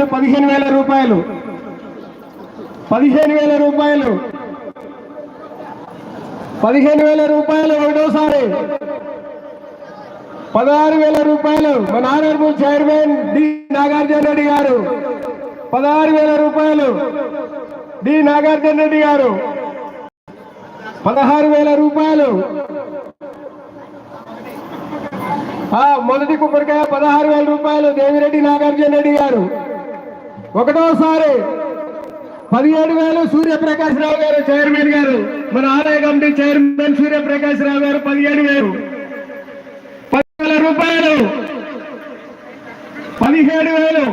గారు పదిహేను వేల రూపాయలు. పదిహేను వేల రూపాయలు. పదిహేను వేల రూపాయలు ఒకటోసారి. పదహారు వేల రూపాయలు. మన honourable chairman D Nagarjuna Reddy గారు. పదహారు వేల రూపాయలు. డి నాగార్జున రెడ్డి గారు. పదహారు వేల రూపాయలు. మొదటి కొబ్బరికాయ పదహారు వేల రూపాయలు. దేవిరెడ్డి నాగార్జున రెడ్డి గారు. ఒకటోసారి పదిహేడు వేలు సూర్యప్రకాశ్ రావు గారు చైర్మన్ గారు మన ఆదాయ కమిటీ చైర్మన్ సూర్యప్రకాశ్ రావు గారు పదిహేడు వేలు పదివేల రూపాయలు. పదిహేడు వేలు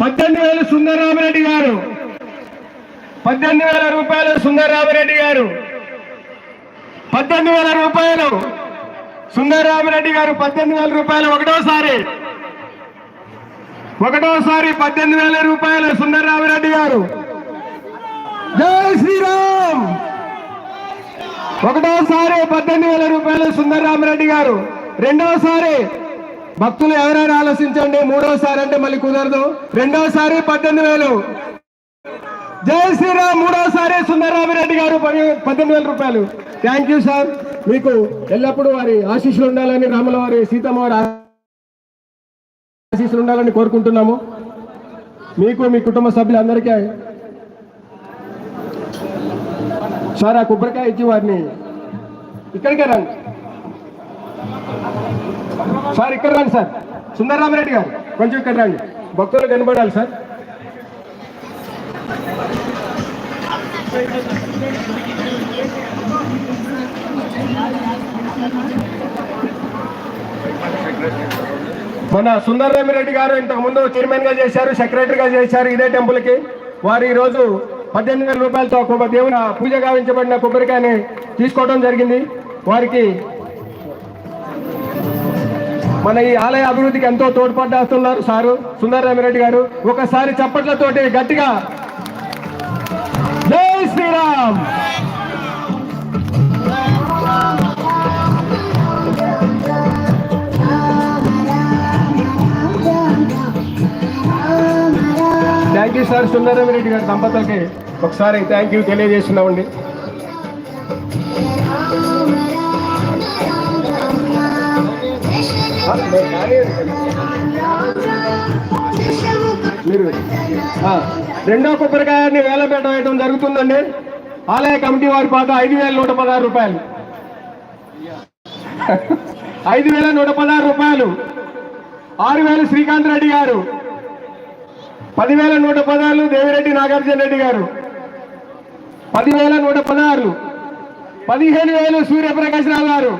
పద్దెనిమిది వేలు సుందరరామరెడ్డి గారు. పద్దెనిమిది వేల రూపాయలు సుందరరామరెడ్డి గారు. పద్దెనిమిది వేల రూపాయలు సుందరరామరెడ్డి గారు పద్దెనిమిది వేల రూపాయలు ఒకటోసారి. ఒకటోసారి పద్దెనిమిది వేల రూపాయలు సుందరరామరెడ్డి గారు. జై శ్రీరామ్! ఒకటోసారి పద్దెనిమిది వేల రూపాయలు సుందరరామరెడ్డి గారు. రెండోసారి భక్తులు ఎవరైనా ఆలోచించండి మూడోసారి అంటే మళ్ళీ కుదరదు. రెండోసారి పద్దెనిమిది వేలు. జై శ్రీరామ్! మూడోసారి సుందరరామిరెడ్డి గారు పది- పద్దెనిమిది వేల రూపాయలు. థ్యాంక్ యూ సార్ మీకు ఎల్లప్పుడూ వారి ఆశీస్సులు ఉండాలని రాముల వారి సీతమ్మ వారి ఆశీస్సులు ఉండాలని కోరుకుంటున్నాము. మీకు మీ కుటుంబ సభ్యులందరికీ సార్ ఆ కొబ్బరికాయ ఇచ్చి వారిని ఇక్కడికే రండి. సార్ ఇక్కడ రండి సార్. సుందరరామరెడ్డి గారు కొంచెం ఇక్కడ రండి. భక్తులు కనబడాలి సార్. మన సుందరరామిరెడ్డి గారు ఇంతకు ముందు చైర్మన్గా చేశారు సెక్రటరీగా చేశారు ఇదే టెంపుల్కి. వారు ఈ రోజు పద్దెనిమిది వేల రూపాయలతో కొబ్బ దేవుని పూజ గావించబడిన కొబ్బరికాయని తీసుకోవడం జరిగింది. వారికి మన ఈ ఆలయ అభివృద్ధికి ఎంతో తోడ్పడ్డాస్తున్నారు సారు సుందరరామిరెడ్డి గారు. ఒకసారి చప్పట్లతోటి గట్టిగా జై Shri Ram! Thank you sir Sundararami Reddy గారి దంపతులకి ఒకసారి థ్యాంక్ యూ తెలియజేస్తున్నామండి. మీరు ఆ, రెండో కొబ్బరికాయని వేలపేట వేయడం జరుగుతుందండి. ఆలయ కమిటీ వారి పాట ఐదు వేల నూట పదహారు రూపాయలు. ఐదు వేల నూట పదహారు రూపాయలు. ఆరు వేలు శ్రీకాంత్ రెడ్డి గారు. పదివేల నూట పదాలు దేవిరెడ్డి నాగార్జున రెడ్డి గారు. పదివేల నూట పదహారు పదిహేను వేలు సూర్యప్రకాశ్ రావు గారు.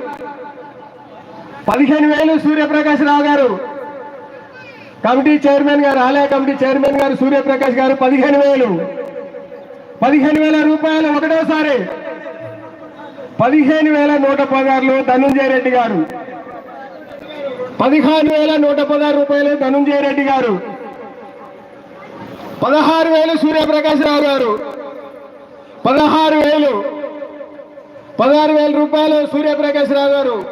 పదిహేను వేలు సూర్యప్రకాశ్ రావు గారు. కమిటీ చైర్మన్ గారు ఆలయ కమిటీ చైర్మన్ గారు సూర్యప్రకాష్ గారు పదిహేను వేలు. పదిహేను వేల రూపాయలు ఒకటోసారి. పదిహేను వేల నూట పదహారులు ధనుంజయ రెడ్డి గారు. పదిహేను వేల నూట పదహారు రూపాయలు ధనుంజయ రెడ్డి గారు. పదహారు వేలు సూర్యప్రకాశ్ రావు గారు. పదహారు వేలు. పదహారు వేల రూపాయలు సూర్యప్రకాశ్ రావు గారు.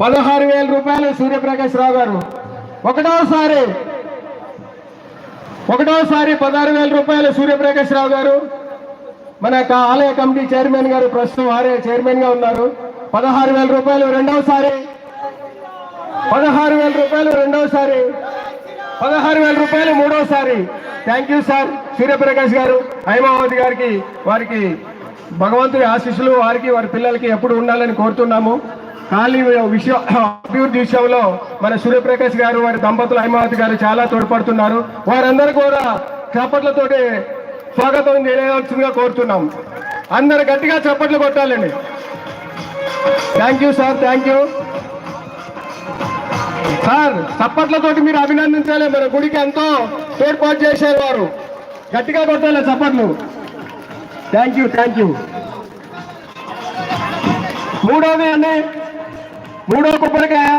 పదహారు వేల రూపాయలు సూర్యప్రకాశ్ రావు గారు. ఒకటోసారి ఒకటోసారి పదహారు వేల రూపాయలు సూర్యప్రకాశ్ రావు గారు. మన యొక్క ఆలయ కమిటీ చైర్మన్ గారు ప్రస్తుతం ఆలయ చైర్మన్గా ఉన్నారు. పదహారు వేల రూపాయలు రెండవసారి పదహారు వేల రూపాయలు రెండవసారి పదహారు వేల రూపాయలు మూడోసారి. థ్యాంక్ యూ సార్ సూర్యప్రకాష్ గారు హైమావతి గారికి వారికి భగవంతుడి ఆశీస్సులు వారికి వారి పిల్లలకి ఎప్పుడు ఉండాలని కోరుతున్నాము. ఖాళీ విషయం అభివృద్ధి విషయంలో మన సూర్యప్రకాష్ గారు వారి దంపతులు హైమావతి గారు చాలా తోడ్పడుతున్నారు. వారందరూ కూడా చప్పట్లతోటి స్వాగతం చేయవలసిందిగా కోరుతున్నాం. అందరు గట్టిగా చప్పట్లు కొట్టాలండి. Thank you sir thank you sir చప్పట్లతోటి మీరు అభినందించాలి మన గుడికి ఎంతో తోడ్పాటు చేశారు వారు. గట్టిగా కొట్టాలి చప్పట్లు. థ్యాంక్ యూ థ్యాంక్ యూ మూడోది అండి మూడో కొబ్బరికాయ.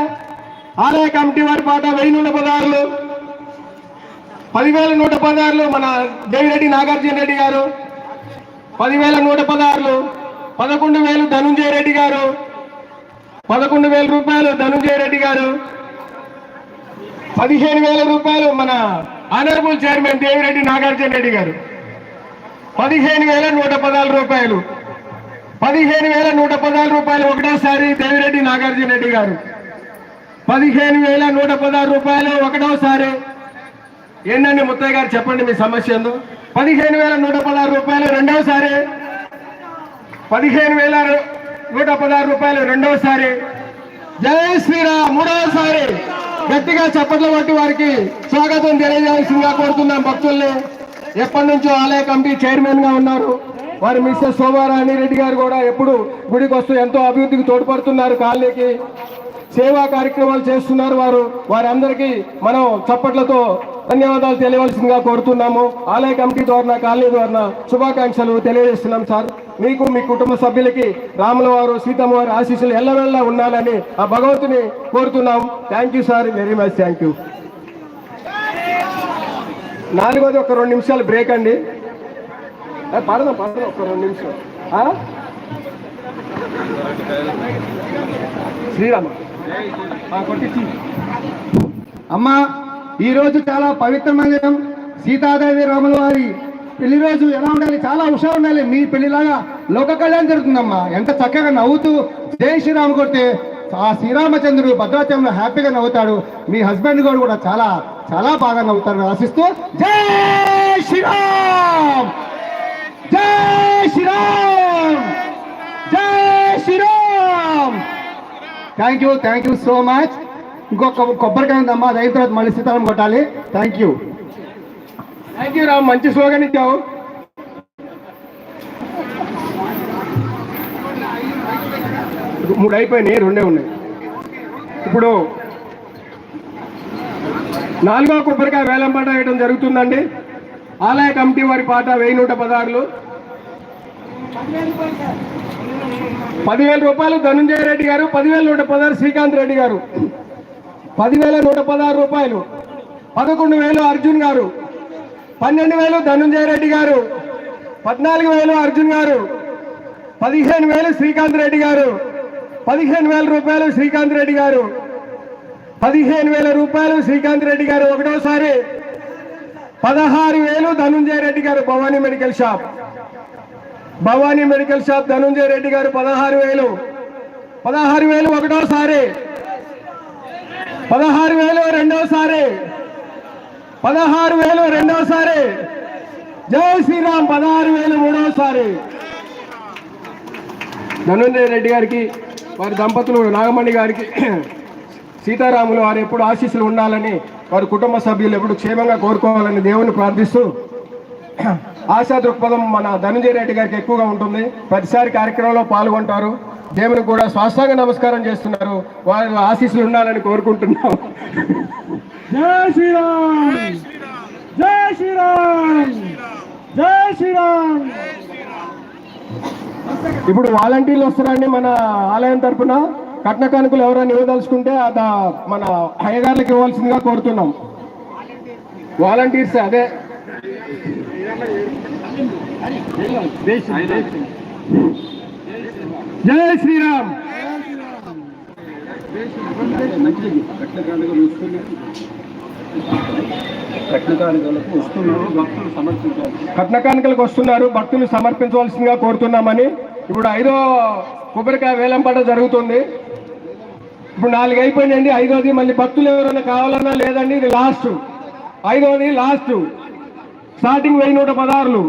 ఆలయ కమిటీ వారి పాట వెయ్యి నూట పదహారులు. పదివేల నూట పదహారులు మన దేవిరెడ్డి నాగార్జున రెడ్డి గారు. పదివేల నూట పదహారులు పదకొండు వేలు ధనుంజయ రెడ్డి గారు. పదకొండు వేల రూపాయలు ధనుంజయ రెడ్డి గారు. పదిహేను వేల రూపాయలు మన ఆనరబుల్ చైర్మన్ దేవిరెడ్డి నాగార్జున రెడ్డి గారు. పదిహేను వేల నూట పదహారు రూపాయలు. పదిహేను వేల నూట పదహారు రూపాయలు ఒకటోసారి దేవిరెడ్డి నాగార్జున రెడ్డి గారు. పదిహేను వేల నూట పదహారు రూపాయలు ఒకటోసారి. ఏంటండి ముత్తయ్య గారు చెప్పండి మీ సమస్య ఏందో. పదిహేను వేల నూట పదహారు రూపాయలు రెండవసారి పదిహేను వేల నూట పదహారు రూపాయలు రెండవసారి జయ శ్రీరామ్ మూడవసారి గట్టిగా చప్పట్ల పట్టి వారికి స్వాగతం తెలియజేయాల్సిందిగా కోరుతున్నాం భక్తుల్ని. ఎప్పటి నుంచో ఆలయ కమిటీ చైర్మన్గా ఉన్నారు. వారి మిస్సెస్ శోభారాణి రెడ్డి గారు కూడా ఎప్పుడు గుడికి వస్తూ ఎంతో అభివృద్ధికి తోడ్పడుతున్నారు కాలనీకి. సేవా కార్యక్రమాలు చేస్తున్నారు వారు. వారందరికీ మనం చప్పట్లతో ధన్యవాదాలు తెలియవలసిందిగా కోరుతున్నాము. ఆలయ కమిటీ ద్వారా కాలనీ ద్వారా శుభాకాంక్షలు తెలియజేస్తున్నాం సార్. మీకు మీ కుటుంబ సభ్యులకి రాముల వారు సీతమ్మ వారి ఆశీస్సులు ఎల్లవెల్లా ఉండాలని ఆ భగవంతుని కోరుతున్నాం. Thank you sir very much thank you నాలుగోది ఒక రెండు నిమిషాలు బ్రేక్ అండి. పడదాం పడదాం ఒక రెండు నిమిషాలు. శ్రీరామ్. శ్రీరామ అమ్మా ఈ రోజు చాలా పవిత్రమైన దినం. సీతాదేవి రాముల వారి పెళ్ళి రోజు ఎలా ఉండాలి? చాలా హుషారు ఉండాలి. మీ పెళ్ళిలాగా లోక కళ్యాణం జరుగుతుందమ్మా. ఎంత చక్కగా నవ్వుతూ జై శ్రీరామ్ కొడితే ఆ శ్రీరామచంద్రుడు భద్రాచలంలో హ్యాపీగా నవ్వుతాడు. మీ హస్బెండ్ కూడా కూడా చాలా చాలా బాగా నవ్వుతారు ఆశిస్తూ జై శ్రీరామ్! జై శ్రీరామ్! జై Shri Ram! Thank you thank you so much. ఇంకొక కొబ్బరికాయ ఉందమ్మా అది అయిన తర్వాత మళ్ళీ సీతారాం కొట్టాలి. Thank you thank you Ram. మంచి స్లోగన్ ఇచ్చావు. మూడు అయిపోయినాయి రెండే ఉన్నాయి. ఇప్పుడు నాలుగో కొబ్బరికాయ వేలంపాట వేయడం జరుగుతుందండి. ఆలయ కమిటీ వారి పాట వెయ్యి నూట పదహారులు. పదివేల రూపాయలు ధనుంజయ రెడ్డి గారు పదివేల నూట పదహారు శ్రీకాంత్ రెడ్డి గారు. పదివేల నూట పదహారు రూపాయలు. పదకొండు వేలు అర్జున్ గారు. పన్నెండు వేలు ధనుంజయ రెడ్డి గారు. పద్నాలుగు వేలు అర్జున్ గారు. పదిహేను వేలు శ్రీకాంత్ రెడ్డి గారు. పదిహేను వేల రూపాయలు శ్రీకాంత్ రెడ్డి గారు. పదిహేను వేల రూపాయలు శ్రీకాంత్ రెడ్డి గారు ఒకటోసారి. పదహారు వేలు ధనుంజయ రెడ్డి గారు Bhavani medical shop. Bhavani medical shop Dhananjaya Reddy గారు పదహారు వేలు. పదహారు వేలు ఒకటోసారి. పదహారు వేలు రెండోసారి. పదహారు వేలు రెండోసారి. జై శ్రీరామ్ పదహారు వేలు మూడోసారి. ధనుంజయ రెడ్డి గారికి వారి దంపతులు నాగమణి గారికి సీతారాములు వారు ఎప్పుడు ఆశీస్సులు ఉండాలని వారి కుటుంబ సభ్యులు ఎప్పుడు క్షేమంగా కోరుకోవాలని దేవుని ప్రార్థిస్తూ ఆశా దృక్పథం మన ధనంజయ రెడ్డి గారికి ఎక్కువగా ఉంటుంది. ప్రతిసారి కార్యక్రమంలో పాల్గొంటారు. దేవునికి కూడా స్వాస్థాంగ నమస్కారం చేస్తున్నారు. వారి ఆశీస్సులు ఉండాలని కోరుకుంటున్నాం. జై శ్రీరామ్. జై శ్రీరామ్. జై శ్రీరామ్. ఇప్పుడు వాలంటీర్లు వస్తారండి మన ఆలయం తరపున. కట్న కానుకలు ఎవరైనా ఇవ్వదలుచుకుంటే అద మన అయ్యగారులకు ఇవ్వాల్సిందిగా కోరుతున్నాం. వాలంటీర్స్ అదే. జయ శ్రీరామ్. కట్నకానికలకు వస్తున్నారు భక్తులు సమర్పించవలసిందిగా కోరుతున్నామని. ఇప్పుడు ఐదో కొబ్బరికాయ వేలంపాట జరుగుతుంది. ఇప్పుడు నాలుగు అయిపోయినాయండి ఐదోది. మళ్ళీ భక్తులు ఎవరైనా కావాలన్నా లేదండి ఇది లాస్ట్ ఐదోది లాస్ట్ స్టార్టింగ్ వెయ్యి నూట పదహారులు.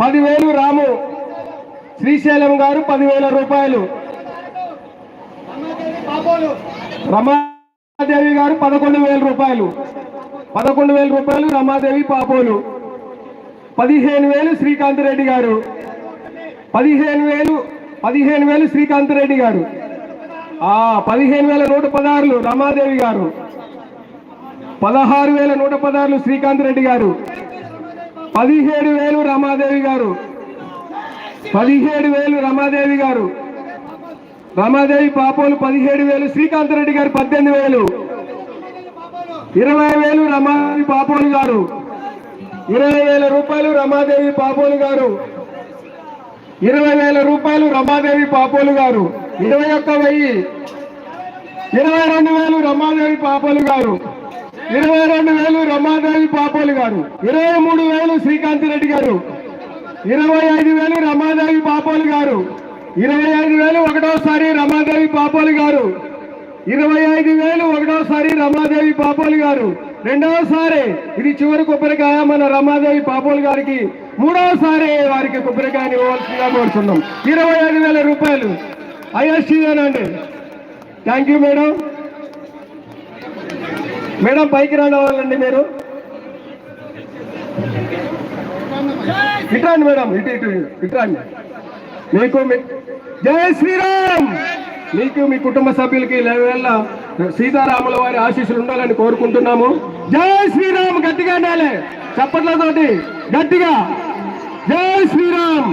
పదివేలు రాము. శ్రీశైలం గారు పదివేల రూపాయలు. రమాదేవి గారు పదకొండు వేల రూపాయలు. పదకొండు వేల రూపాయలు రమాదేవి పాపోలు. పదిహేను వేలు శ్రీకాంత్ రెడ్డి గారు. పదిహేను వేలు పదిహేను వేలు శ్రీకాంత్ రెడ్డి గారు. ఆ పదిహేను వేల నూట పదహారులు రమాదేవి గారు. పదహారు వేల నూట పదహారులు శ్రీకాంత్ రెడ్డి గారు. పదిహేడు వేలు రమాదేవి గారు. పదిహేడు వేలు రమాదేవి గారు. రమాదేవి పాపోలు పదిహేడు వేలు శ్రీకాంత్ రెడ్డి గారు పద్దెనిమిది వేలు. ఇరవై వేలు రమాదేవి పాపోలు గారు. ఇరవై వేల రూపాయలు రమాదేవి పాపోలు గారు. ఇరవై వేల రూపాయలు రమాదేవి పాపోలు గారు. ఇరవై ఒక్క వెయ్యి. ఇరవై రెండు వేలు రమాదేవి పాపోలు గారు. ఇరవై రెండు వేలు రమాదేవి పాపోలు గారు. ఇరవై మూడు వేలు శ్రీకాంత్ రెడ్డి గారు. ఇరవై ఐదు వేలు రమాదేవి పాపోలు గారు. ఇరవై ఐదు వేలు ఒకటోసారి రమాదేవి పాపోలు గారు. ఇరవై ఐదు వేలు ఒకటోసారి రమాదేవి పాపోలు గారు. రెండవసారి ఇది చివరి కొబ్బరికాయ మన రమాదేవి పాపోలు గారికి. మూడవసారి వారికి కొబ్బరికాయని ఇవ్వాల్సిందిగా కోరుతున్నాం ఇరవై ఐదు వేల రూపాయలు. ఐఎస్టీదేనండి థ్యాంక్ యూ మేడం మేడం పైకి రావాలండి మీరు. ఇట్రాండి మేడం ఇటు ఇటు ఇట్రాండి. మీకు జయ జై శ్రీరామ్! మీకు మీ కుటుంబ సభ్యులకి లేవేళ్ళ సీతారాముల వారి ఆశీస్సులు ఉండాలని కోరుకుంటున్నాము. జై శ్రీరామ్ గట్టిగా ఉండాలి. చప్పట్లతోటి గట్టిగా. జై శ్రీరామ్!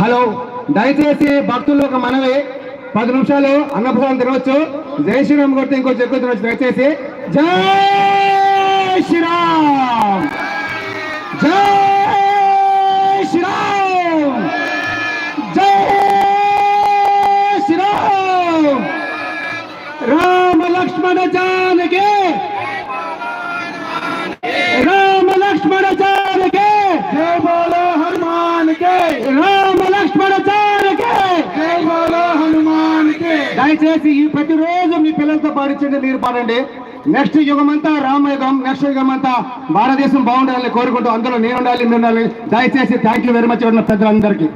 హలో దయచేసి భక్తులు ఒక మనవి. పది నిమిషాలు అన్నప్రసాదం తినవచ్చు. జై శ్రీరామ్ కొడితే ఇంకో చెక్కు తినవచ్చు. దయచేసి. జయ శ్రీరామ్! జై శ్రీరామ్! జై శ్రీరామ్! రామ లక్ష్మణ జానకి! రామ లక్ష్మణ జానకి! జై బోలో హనుమాన్ కే రామ లక్ష్మణ జానకి! జై బోలో హనుమాన్ కే దయచేసి ఈ ప్రతిరోజు మీ పిల్లలతో పాడించండి మీరు పాడండి. నెక్స్ట్ యుగం అంతా రామయుగం నెక్స్ట్ యుగం అంతా భారతదేశం బాగుండాలని కోరుకుంటూ అందులో నేను ఉండాలి మీరు ఉండాలి దయచేసి థ్యాంక్ యూ వెరీ మచ్ ఉన్న పెద్దలందరికీ.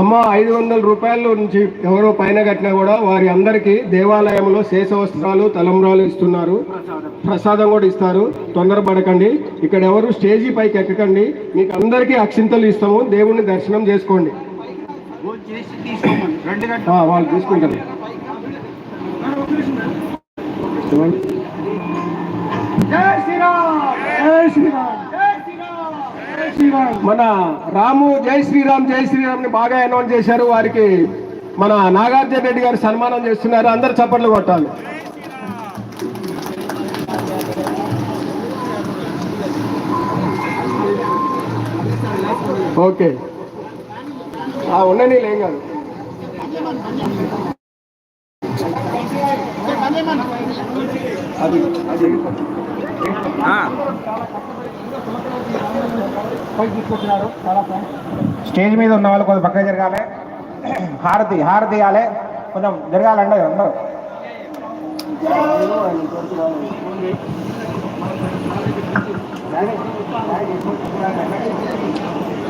అమ్మ ఐదు వందల రూపాయల నుంచి ఎవరో పైన కట్టినా కూడా వారి అందరికీ దేవాలయంలో శేష వస్త్రాలు తలంబ్రాలు ఇస్తున్నారు. ప్రసాదం కూడా ఇస్తారు. తొందరపడకండి. ఇక్కడ ఎవరు స్టేజీ పైకి ఎక్కకండి. మీకు అందరికీ అక్షింతలు ఇస్తాము. దేవుణ్ణి దర్శనం చేసుకోండి. వాళ్ళు తీసుకుంటారు. మన రాము జై శ్రీరామ్ జై శ్రీరామ్ని బాగా అనౌన్స్ చేశారు. వారికి మన నాగార్జున రెడ్డి గారు సన్మానం చేస్తున్నారు. అందరు చప్పట్లు కొట్టాలి. ఓకే. ఉండని లేం కాదు. అది అది. స్టేజ్ మీద ఉన్న వాళ్ళు కొంచెం పక్కన జరగాలి. హారతి హారతి ఇవ్వాలి. కొంచెం జరగాలండి అందరూ.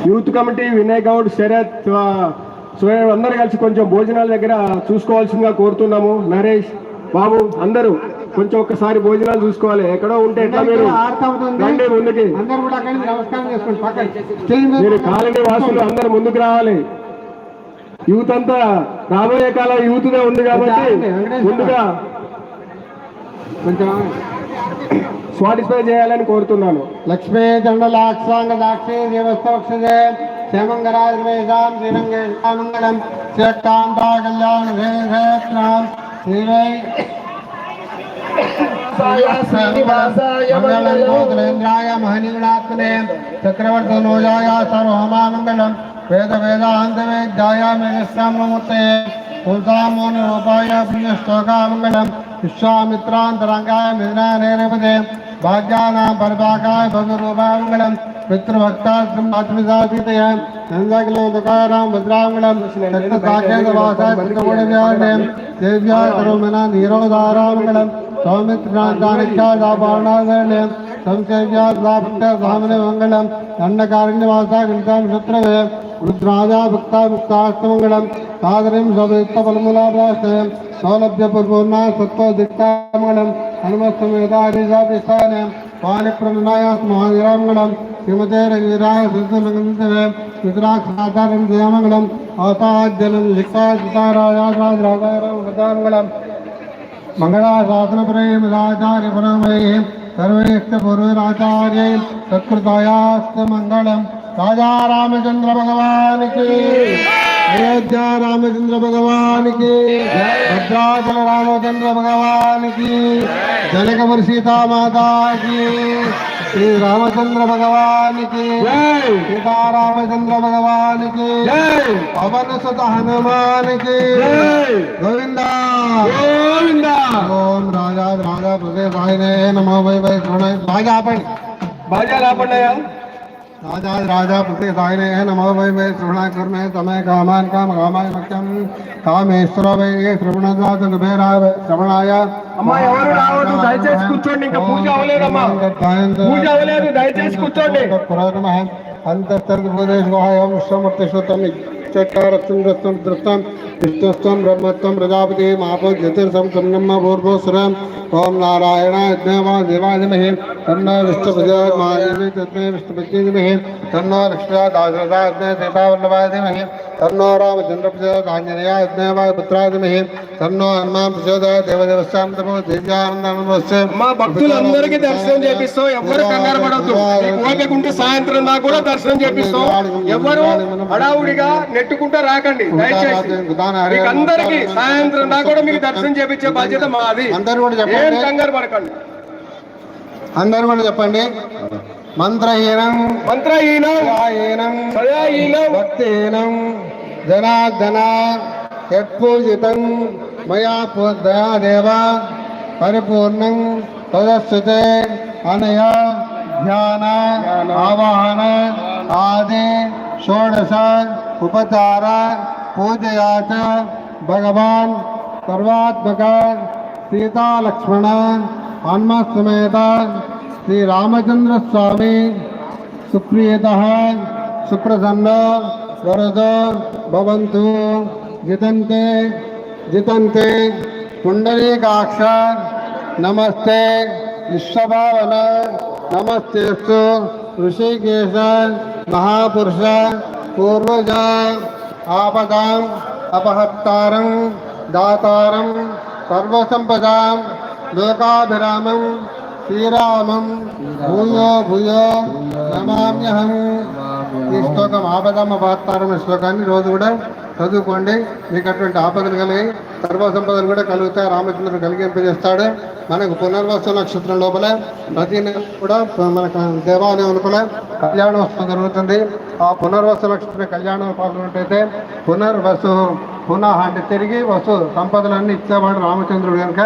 యూత్ కమిటీ వినయ్ గౌడ్ శరత్ సోయబ్ అందరు కలిసి కొంచెం భోజనాల దగ్గర చూసుకోవాల్సిందిగా కోరుతున్నాము. నరేష్ బాబు అందరూ కొంచెం ఒక్కసారి భోజనాలు చూసుకోవాలి. ఎక్కడో ఉంటే ఎట్లా మీరు రండి ముందుకి. మీరు కాలనీ వాసులు అందరు ముందుకు రావాలి. యూత్ అంతా రాబోయే కాలం యూత్గా ఉంది కాబట్టి ముందుగా కొంచెం స్వాటిస్ఫై చేయాలని కోరుతున్నాను. లక్ష్మీ దండలాక్షాంగ దాక్షే దేవస్తోక్షజే క్షేమంగరాజ వేదాం శ్రీరంగే మంగళం శ్రీకాంతా కళ్యాణ వేదాం శ్రీవై మంగళేంద్రాయ మహనీయుడాత్మనే చక్రవర్తనోజాయ సర్వమామంగళం వేద వేదాంత వేద్యాయ మేఘశ్యామూర్తే తులసామోని రూపాయ ప్రియశ్లోకామంగళం విశ్వామిత్రాంతరంగాయ வாஜானாம் பரபாகாய பகவரூபாங்கலம் பித்ருபக்தார்த்தம் மாத்மிதாபீதய நந்தாகிலே துகாராம் பத்ராங்கலம் சாகேதவாசாய பிரிதமுடவியாண்டேம் தேவ்யா கரோமனா நீரோதாராமங்கலம் சௌமித்ராந்தானிக்காதாபாணாதரணேம் संसेव्या प्राप्त भामने मंगलम दंडकारण्यवासा गणताम शत्रवे रुद्राजा भक्ता भक्तास्तमंगलम सादरिम सदैत्य बलमुला प्रास्तम सौलभ्यपूर्वोन्ना सत्त्व दिक्तामणं हनुमत्समेधाभिधाभिस्थानं पाणिप्रणायास महाविरामगणं श्रीमते रविराय सिद्धमगन्धवे रुद्राक्षाधारं जयमङ्गलम् अवताज्जलं शिक्षासिताराजाराजाराजारमगणं मङ्गलाशासनप्रेमराचार्यपरामये सर्वैस्तपूर्वराचार्यै सत्कृतायास्त मङ्गलं राजा रामचन्द्रभगवान् की అయోధ్య రామచంద్ర భగవానికి భద్రాచల రామచంద్ర భగవానికి జనకమరి సీతామాతాకి శ్రీ రామచంద్ర భగవానికి సీతారామచంద్ర భగవానికి పవన సుత హనుమానికి గోవింద! గోవింద! ఓం రాజా రాజా ప్రదేశాయనే నమో వై వై ప్రణయ రాజా ఆపండి. బాగా కాపండియా राजा राजा प्रतिसायने नमो वै वै श्रवणाकर्णे समय कामान् काम कामाय मह्यं कामेश्वर वै श्रवणदास कुबेराय वै श्रवणाय అమ్మా ఎవరు రావద్దు దయచేసి కూర్చోండి ఇంకా పూజ అవ్వలేదమ్మా పూజ అవ్వలేదు దయచేసి కూర్చోండి चकारत्सं रत्नं दृप्तं विष्णुस्त्वं ब्रह्मत्वं प्रजापते महापो ज्योतिर्सं त्वं ब्रह्म भूर्भोस्वरम् ॐ नारायणाय देवा देवाय महे तन्नो विष्णुपदे तस्मै विष्णुपदे महे లక్ష్మీదాసరదాగ్నే సీతావల్లభాదిమహే తన్నో రామచంద్ర ప్రచోదాంజనేయ దేవాయ పుత్రాదిమహే తన్నో హనుమాన్ ప్రచోదయ దేవదేవస్థానం తమో దివ్యానందనమస్తే. మా భక్తులందరికీ దర్శనం చేపిస్తాం. ఎవరు కంగారు పడవద్దు మీకు ఓపిక ఉంటే సాయంత్రం దాకా కూడా దర్శనం చేపిస్తాం. ఎవరు హడావుడిగా నెట్టుకుంటా రాకండి. దయచేసి మీకు అందరికి సాయంత్రం దాకా కూడా మీకు దర్శనం చేపించే బాధ్యత మాది. అందరూ కూడా ఏం చెప్పండి కంగారు పడకండి. అందరూ కూడా చెప్పండి. మంత్రహీనం. మంత్రహీనం. సదాహీనం సదాహీనం భక్తిహీనం. జనార్దన. యత్పూజితం. మయా దయాదేవ. పరిపూర్ణం. తదస్సుతే అనయ. ధ్యాన. ఆవాహన. ఆది. షోడశ. ఉపచార. పూజయా చ భగవాన్. సర్వాత్మక. సీతాలక్ష్మణ. హనుమసమేత శ్రీరామచంద్రస్వామి సుప్రియత సుప్రసన్న వరద భవంతు జితంతే జితంతే పుండరీకాక్ష నమస్తే విశ్వభావన నమస్తేస్తు ఋషికేశ మహాపురుష పూర్వజ ఆపదాం అపహత్తారం దాతారం సర్వసంపదాం లోకాభిరామం శ్రీరామం భూయో భూయో నమామ్యహం ఈ శ్లోకం ఆపదమ్మ పహత్తారం శ్లోకాన్ని రోజు కూడా చదువుకోండి. మీకు అటువంటి ఆపదలు కలిగి సర్వ సంపదలు కూడా కలుగుతాయి. రామచంద్రుడు కలిగింపజేస్తాడు. మనకు పునర్వస నక్షత్రం లోపల ప్రతి నెల కూడా మనకు దేవాలయం లోపల కళ్యాణోత్సవం జరుగుతుంది. ఆ పునర్వస నక్షత్రం కళ్యాణం పాల్గొన్నట్టయితే పునర్వసు పునః అంటే తిరిగి వసు సంపదలన్నీ ఇచ్చేవాడు రామచంద్రుడు కనుక.